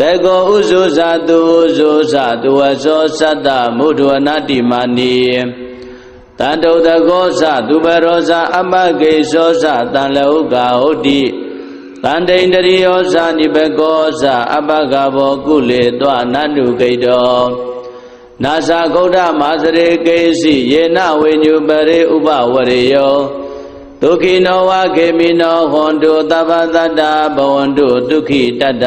တေကောဥဇုဇာတုဥဇုဇာတုဝဇောသတ္တမုဒ္ဒဝနာတိမာနီတန္တုတကောဇသူဘရောဇအပကေဇောဇတန်လဟုကာဟုတ်တိတန္တိန္တရိယောဇနိဘကောဇအပကဘောကုလေတောနန္တုကိတောနာဇာဂௌဒမာစရေကေစီယေနဝိညုပရေဥပဝရေယောဒုက္ခိနောဝခေမိနောဟွန်တုသဗ္ဗတတ္တဘဝန္တုဒုက္ခိတတ္တ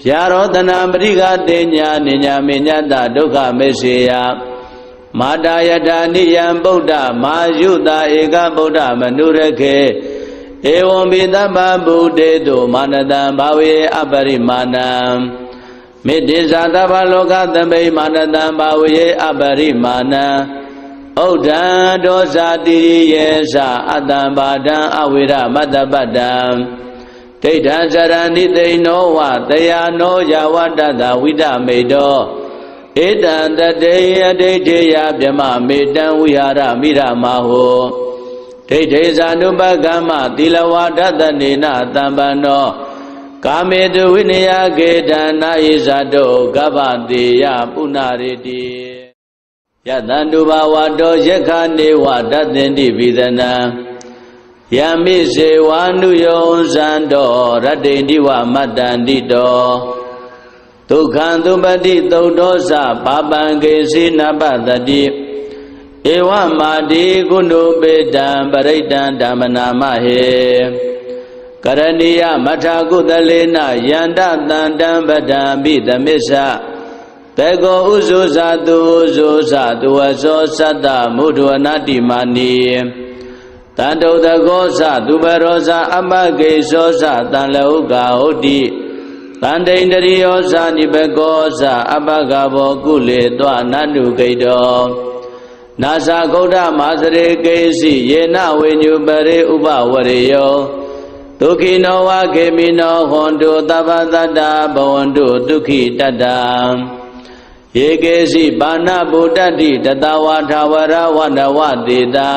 ဖြာရောတနာပရိကတေညာနိညာမေညတဒုက္ခမေစေယမာတာယတာနိယံဗုဒ္ဓမာယုတာဧကဗုဒ္ဓမနုရခေဧဝံပိသဗ္ဗဗုဒေတုမာနတံဘာဝေအပရိမာဏံမေတ္တိဇာသဗ္ဗလောကသမိမာနတံဘာဝေအပရိမာဏံဥဒ္ဒံဒောဇာတိရိယေသအတ္တံဘာဒံအဝိရမတ္တပတ္တံ ဒိဋ္ဌံဇရဏိသိဏောဝတယာနောယဝတ္တတဝိဒမေတောဧတံတတေယဒိဋ္ဌေယဗြမမေတံဝိဟာရမိရမဟောဒိဋ္ဌေဇာနုပကမ္မသီလဝါဒတနေနတံပန္နောကာမေတုဝိနယကေတနာဣဇာတောကဗ္ဗတေယပုဏ္ဏရေတိယတန္တုဘာဝတောယက္ခနေဝတသင်တိပိသနာ ယမိစေဝါနုယောဇံတော်ရတ္တိတိဝမတ္တန္တိတောဒုက္ခံသုပတိသုတ်တော်စပါပံကေစီနပတတိဧဝမာတိကုဏုပေတံပရိတံဓမ္မနာမဟေကရဏီယမထာကုသလေနယန္တတန္တံပဒံပိသမစ္ဆတေကောဥဇုဇာတုဥဇုဇာတုဝဇောသတ္တမုဒ္ဒဝနာတိမာနီ တန္တုတကောဇသူဘရောဇအပကေဇောဇတန်လဟုကာဟုတ်တိတန္တိန္တရိယောဇနိဘကောဇအပကဘောကုလေတောနန္တုကိတောနာဇာဂௌဒမာစရေကေစီယေနဝိညုပရေဥပဝရေယောဒုက္ခိနောဝခေမိနောဟွန်တုသဗ္ဗတတ္တဘဝန္တုဒုက္ခိတတ္တယေကေစီဘာနာဗုဒ္ဓတိတတဝါထာဝရဝနဝတေတာ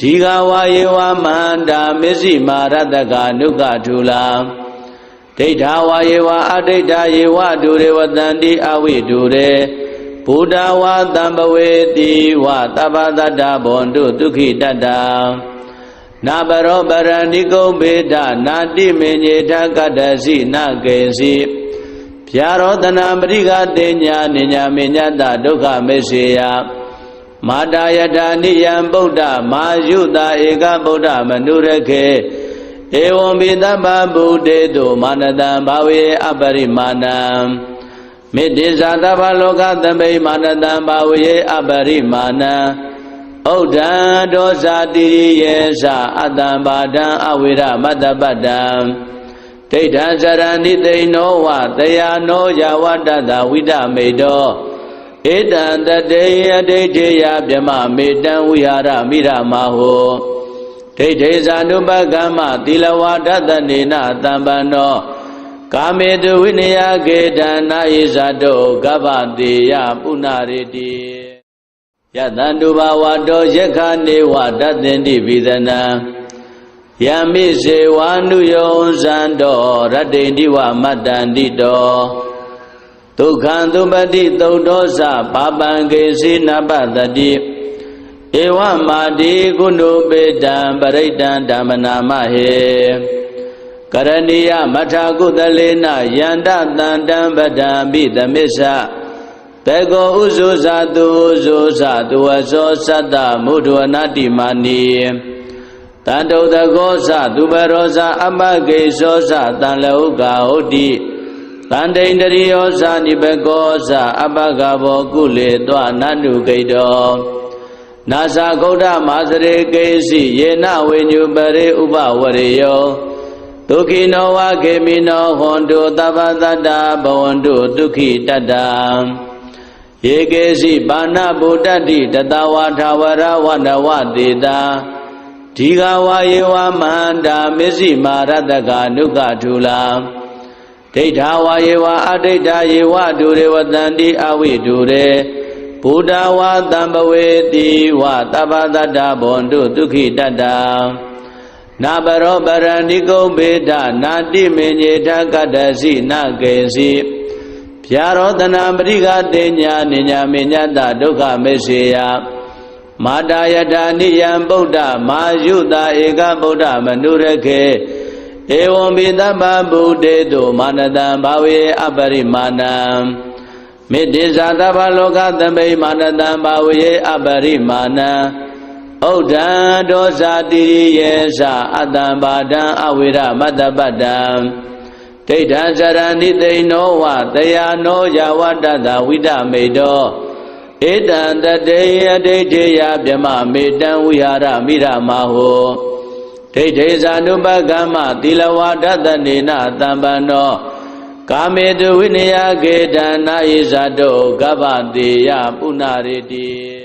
ဒီဃဝါယေဝမန္တာမစ္စည်းမာရတကနုကထူလာဒိဋ္ဌာဝါယေဝအဒိဋ္ဌာယေဝဒုရေဝတန္တိအဝိဒုရေဘုဒ္ဓဝါတံပဝေတိဝတပ္ပတတ္တဘွန်တုဒုက္ခိတတ္တနာဘရောပရဏိကုံဘေဒနာတိမေညေထကတ္တစီနကေစီဖြာရောတနာပရိကတေညာနိညာမေညတဒုက္ခမေစေယ မာတာယတာနိယံဗုဒ္ဓမာယုတာဧကဗုဒ္ဓမနုရခေဧဝံပိသဗ္ဗဗုဒေတုမာနတံဘာဝေအပရိမာဏံမေတ္တိဇာတဗ္ဗလောကသမိမာနတံဘာဝေအပရိမာဏံဥဒ္ဒံဒောဇာတိရိယေသအတ္တံဘာဒံအဝိရမတ္တပတ္တံဒိဋ္ဌံဇရဏိသိဏောဝတယာနောယဝတ္တတဝိဒမေတော ဧတံတတေယဒိဋ္ဌေယဗြမမေတံဝိဟာရမိရမဟောဒိဋ္ဌေဇာနုပကမ္မသီလဝါဒတနေနတံပန္နောကာမေတုဝိနယကေတနာဣဇာတောကဗ္ဗတေယပုဏ္ဏရေတိယတန္တုဘာဝတောယက္ခနေဝတသင်တိပိသနာယမိစေဝါနုယောဇံတော်ရတ္တိတိဝမတ္တန္တိတော ဒုက္ခံသုပတိသုတ်တော်စပါပံကေစီနပတတိဧဝမာတိကုဏုပေတံပရိတံဓမ္မနာမဟေကရဏီယမထာကုသလေနယန္တတန္တံပဒံပိသမစ္ဆတဘေကောဥဇုဇာတုဥဇုဇာတဝဇောသတ္တမုဒ္ဒဝနာတိမာနီတန်တုတကောဇသူဘရောဇအမဂေဇောဇတန်လောကဟုတ်တိ တန်တိန်တရိယောဇနိဘကောဇအပကဘောကုလေတောနန္တုဂိတောနာဇာဂௌဒမာစရေကေစီယေနဝိညုပရိဥပဝရေယောဒုက္ခိနောဝခေမိနောဟွန်တုသဗ္ဗတတ္တဘဝန္တုဒုက္ခိတတ္တယေကေစီပါဏဗုဒ္ဓတိတတဝါထာဝရဝနဝတေတာဒီဃဝါယေဝမန္တာမစ္စည်းမာရတကနုကထူလာ ဒိဋ္ဌာဝါယေဝအဒိဋ္ဌာယေဝဒုရေဝတန္တိအဝိဒုရေဘုဒ္ဓဝါတံပဝေတိဝသဗ္ဗတတ္တဘွန်တုဒုက္ခိတတ္တနာဘရောပရဏိကုံဘေဒနာတိမေညေထကတ္တစီနကေစီဗျာရောတနာပရိကတေညာနိညာမေညတဒုက္ခမေစေယမာတာယတာနိယံဗုဒ္ဓမာယုတာဧကဗုဒ္ဓမနုရခေ ဧဝံဘိသဗ္ဗဗုဒ္ဓေတုမာနတံဘာဝေအပရိမာဏံမေတ္တိဇာသဗ္ဗလောကသမိမာနတံဘာဝေအပရိမာဏံဩဒံဒောဇာတိရိယေသအတ္တံဘာဒံအဝိရမတ္တပတ္တံဒိဋ္ဌံဇရဏိသိဏောဝတယာနောယဝတ္တတဝိတမေတောဧတံတတေယဒိဋ္ဌိယဗြမမေတံဝိဟာရမိရမဟော ဒိဋ္ဌိဇာနုပကမ္မသီလဝါဒတနေနတံပန္နောကာမေတုဝိနယကေတနာဣဇာတောကဗ္ဗတေယပုဏ္ဏရေတိ